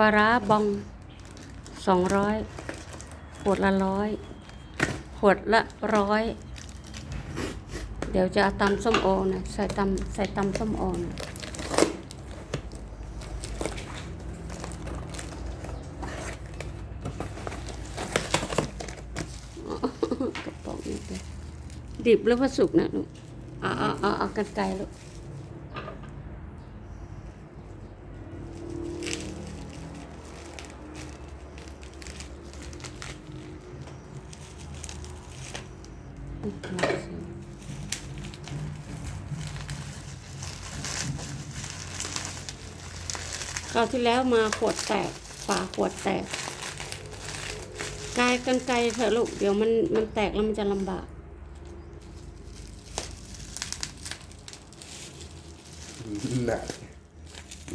ลาร้าบองสองร้อยขวดละร้อยขวดละร้อยเดี๋ยวจะเอาตำส้มโอนะใส่ตำใส่ตำส้มโอนะกระป๋องนี่ไปดิบหรือว่าสุกนะลูกเอาเอาเอาเอากันไกลลูก คราวที่แล้วมาขวดแตกฝาขวดแตกกายกันไกลเถอะลูก เดี๋ยวมันมันแตกแล้วมันจะลำบากหนัก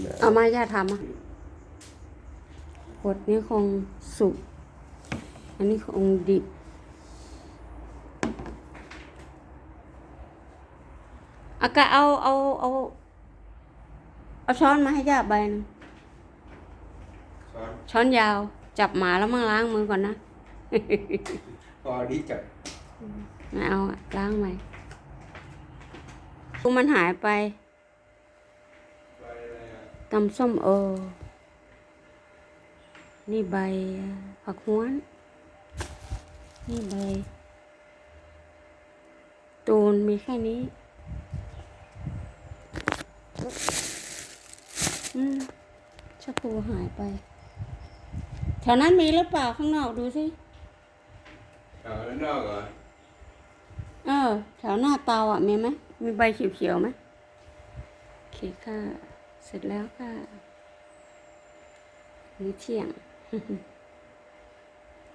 หนักเอามาย่าทำอะขวดนี้คงสุก อันนี้คงดิบ อากาเอาเอาเอาเอาช้อนมาให้ย่าใบหนึงช้อนช้อนยาว จับหมาแล้วมาล้างมือก่อนนะพอดีจับไม่เอาอะล้างใหม่ลูกมันหายไปไปอะไรอะตำส้มโอ นี่ใบผักห้วน นี่ใบ ตูนมีแค่นี้ อืมชะพูหายไป แถวนั้นมีหรือเปล่าข้างนอกดูสิเอาแล้วนอกเหรอเออ แถวหน้าเตาอะมีไหมมีใบเขียวๆไหมโอเคค่ะ เสร็จแล้วค่ะนี่เที่ยง